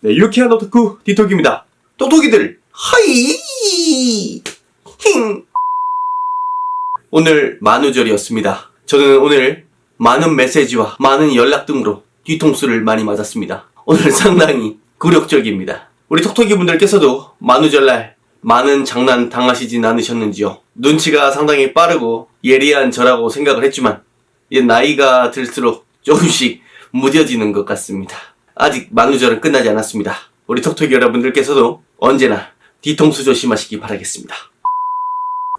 네, 유쾌한 오타쿠 디톡입니다. 똑똑이들, 하이! 힝! 오늘 만우절이었습니다. 저는 오늘 많은 메시지와 많은 연락 등으로 뒤통수를 많이 맞았습니다. 오늘 상당히 굴욕적입니다. 우리 톡톡이 분들께서도 만우절날 많은 장난 당하시진 않으셨는지요? 눈치가 상당히 빠르고 예리한 저라고 생각을 했지만 이제 나이가 들수록 조금씩 무뎌지는 것 같습니다. 아직 만우절은 끝나지 않았습니다. 우리 톡톡이 여러분들께서도 언제나 뒤통수 조심하시기 바라겠습니다.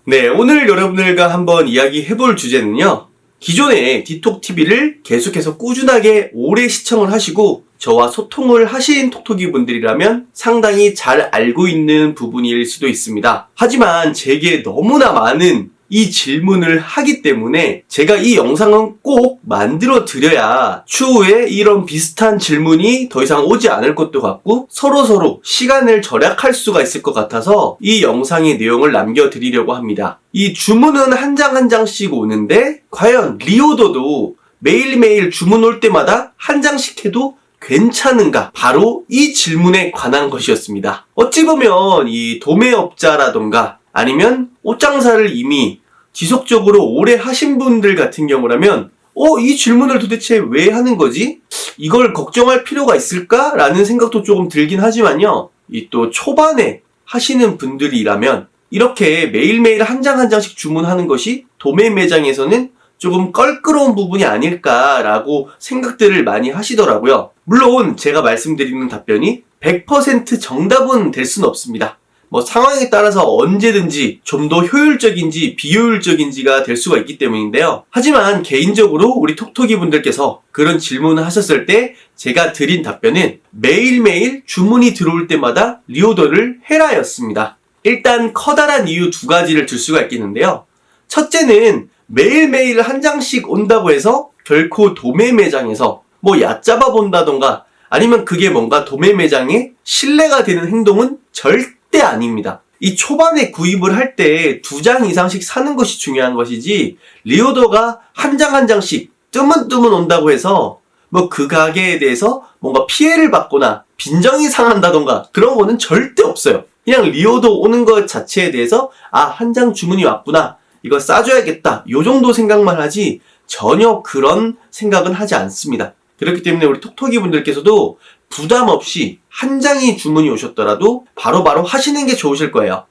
네, 오늘 여러분들과 한번 이야기해볼 주제는요. 기존에 디톡TV를 계속해서 꾸준하게 오래 시청을 하시고 저와 소통을 하신 톡톡이 분들이라면 상당히 잘 알고 있는 부분일 수도 있습니다. 하지만 제게 너무나 많은 이 질문을 하기 때문에 제가 이 영상은 꼭 만들어 드려야 추후에 이런 비슷한 질문이 더 이상 오지 않을 것도 같고 서로 서로 시간을 절약할 수가 있을 것 같아서 이 영상의 내용을 남겨 드리려고 합니다. 이 주문은 한 장 한 장씩 오는데 과연 리오더도 매일매일 주문 올 때마다 한 장씩 해도 괜찮은가? 바로 이 질문에 관한 것이었습니다. 어찌 보면 이 도매업자라던가 아니면 옷장사를 이미 지속적으로 오래 하신 분들 같은 경우라면 어, 이 질문을 도대체 왜 하는 거지? 이걸 걱정할 필요가 있을까? 라는 생각도 조금 들긴 하지만요. 이 또 초반에 하시는 분들이라면 이렇게 매일매일 한 장 한 장씩 주문하는 것이 도매 매장에서는 조금 껄끄러운 부분이 아닐까라고 생각들을 많이 하시더라고요. 물론 제가 말씀드리는 답변이 100% 정답은 될 수는 없습니다. 뭐 상황에 따라서 언제든지 좀 더 효율적인지 비효율적인지가 될 수가 있기 때문인데요. 하지만 개인적으로 우리 톡톡이 분들께서 그런 질문을 하셨을 때 제가 드린 답변은 매일매일 주문이 들어올 때마다 리오더를 해라였습니다. 일단 커다란 이유 두 가지를 들 수가 있겠는데요. 첫째는 매일매일 한 장씩 온다고 해서 결코 도매 매장에서 뭐 얕잡아 본다던가 아니면 그게 뭔가 도매 매장에 신뢰가 되는 행동은 절대 아닙니다. 이 초반에 구입을 할 때 두 장 이상씩 사는 것이 중요한 것이지 리오더가 한 장 한 장씩 뜨문뜨문 온다고 해서 뭐 그 가게에 대해서 뭔가 피해를 받거나 빈정이 상한다던가 그런 거는 절대 없어요. 그냥 리오더 오는 것 자체에 대해서 아 한 장 주문이 왔구나 이거 싸줘야겠다 요 정도 생각만 하지 전혀 그런 생각은 하지 않습니다. 그렇기 때문에 우리 톡톡이 분들께서도 부담 없이 한 장이 주문이 오셨더라도 바로 바로 하시는 게 좋으실 거예요.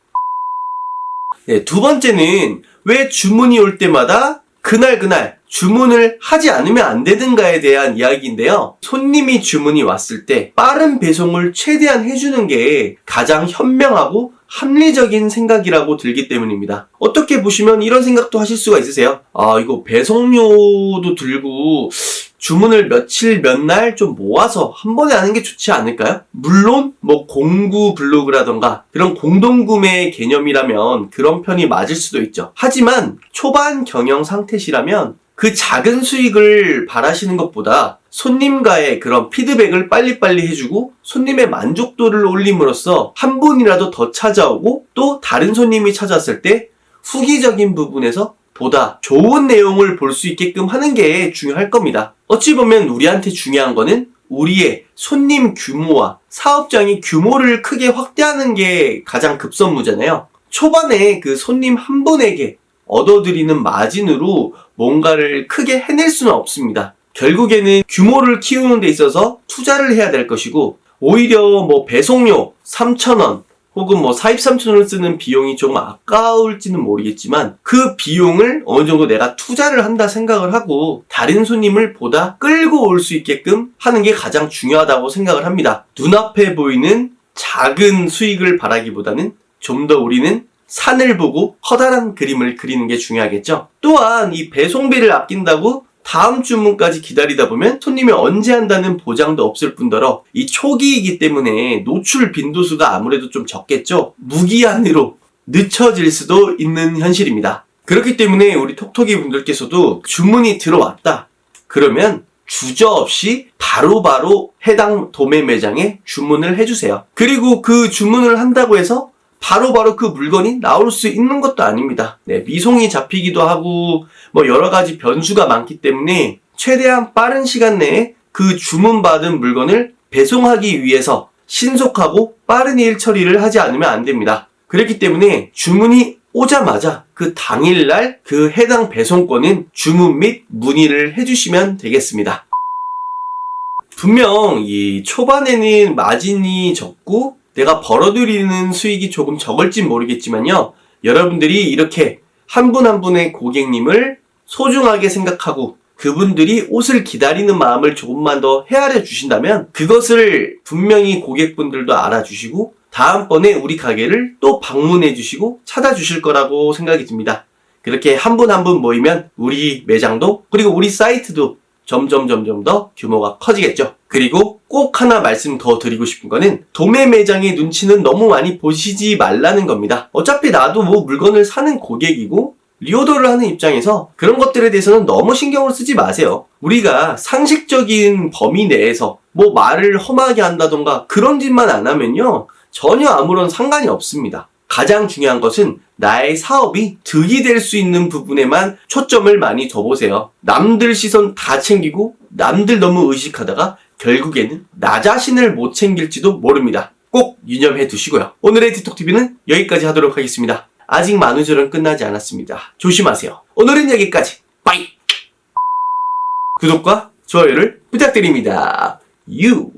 네, 두 번째는 왜 주문이 올 때마다 그날 그날 주문을 하지 않으면 안 되는가에 대한 이야기인데요. 손님이 주문이 왔을 때 빠른 배송을 최대한 해주는 게 가장 현명하고 합리적인 생각이라고 들기 때문입니다. 어떻게 보시면 이런 생각도 하실 수가 있으세요. 아, 이거 배송료도 들고 주문을 며칠 몇 날 좀 모아서 한 번에 하는 게 좋지 않을까요? 물론 뭐 공구 블로그라던가 그런 공동구매 개념이라면 그런 편이 맞을 수도 있죠. 하지만 초반 경영 상태시라면 그 작은 수익을 바라시는 것보다 손님과의 그런 피드백을 빨리빨리 해주고 손님의 만족도를 올림으로써 한 분이라도 더 찾아오고 또 다른 손님이 찾았을 때 후기적인 부분에서 보다 좋은 내용을 볼 수 있게끔 하는 게 중요할 겁니다. 어찌 보면 우리한테 중요한 거는 우리의 손님 규모와 사업장의 규모를 크게 확대하는 게 가장 급선무잖아요. 초반에 그 손님 한 분에게 얻어들이는 마진으로 뭔가를 크게 해낼 수는 없습니다. 결국에는 규모를 키우는 데 있어서 투자를 해야 될 것이고 오히려 뭐 배송료 3,000원 혹은 뭐 사입 3천원을 쓰는 비용이 조금 아까울지는 모르겠지만 그 비용을 어느 정도 내가 투자를 한다 생각을 하고 다른 손님을 보다 끌고 올 수 있게끔 하는 게 가장 중요하다고 생각을 합니다. 눈앞에 보이는 작은 수익을 바라기보다는 좀 더 우리는 산을 보고 커다란 그림을 그리는 게 중요하겠죠. 또한 이 배송비를 아낀다고 다음 주문까지 기다리다 보면 손님이 언제 한다는 보장도 없을 뿐더러 이 초기이기 때문에 노출 빈도수가 아무래도 좀 적겠죠. 무기한으로 늦춰질 수도 있는 현실입니다. 그렇기 때문에 우리 톡톡이 분들께서도 주문이 들어왔다. 그러면 주저없이 바로바로 해당 도매 매장에 주문을 해주세요. 그리고 그 주문을 한다고 해서 바로 바로 그 물건이 나올 수 있는 것도 아닙니다. 네, 미송이 잡히기도 하고 뭐 여러 가지 변수가 많기 때문에 최대한 빠른 시간 내에 그 주문받은 물건을 배송하기 위해서 신속하고 빠른 일 처리를 하지 않으면 안 됩니다. 그렇기 때문에 주문이 오자마자 그 당일날 그 해당 배송권은 주문 및 문의를 해주시면 되겠습니다. 분명 이 초반에는 마진이 적고 내가 벌어들이는 수익이 조금 적을진 모르겠지만요. 여러분들이 이렇게 한분한 분의 고객님을 소중하게 생각하고 그분들이 옷을 기다리는 마음을 조금만 더 헤아려 주신다면 그것을 분명히 고객분들도 알아주시고 다음번에 우리 가게를 또 방문해 주시고 찾아주실 거라고 생각이 듭니다. 그렇게 한 분 한 분 모이면 우리 매장도 그리고 우리 사이트도 점점 점점 더 규모가 커지겠죠. 그리고 꼭 하나 말씀 더 드리고 싶은 거는 도매 매장의 눈치는 너무 많이 보시지 말라는 겁니다. 어차피 나도 뭐 물건을 사는 고객이고 리오더를 하는 입장에서 그런 것들에 대해서는 너무 신경을 쓰지 마세요. 우리가 상식적인 범위 내에서 뭐 말을 험하게 한다던가 그런 짓만 안 하면요. 전혀 아무런 상관이 없습니다. 가장 중요한 것은 나의 사업이 득이 될 수 있는 부분에만 초점을 많이 둬보세요. 남들 시선 다 챙기고 남들 너무 의식하다가 결국에는 나 자신을 못 챙길지도 모릅니다. 꼭 유념해 두시고요. 오늘의 디톡TV는 여기까지 하도록 하겠습니다. 아직 만우절은 끝나지 않았습니다. 조심하세요. 오늘은 여기까지. 빠이! 구독과 좋아요를 부탁드립니다. 유!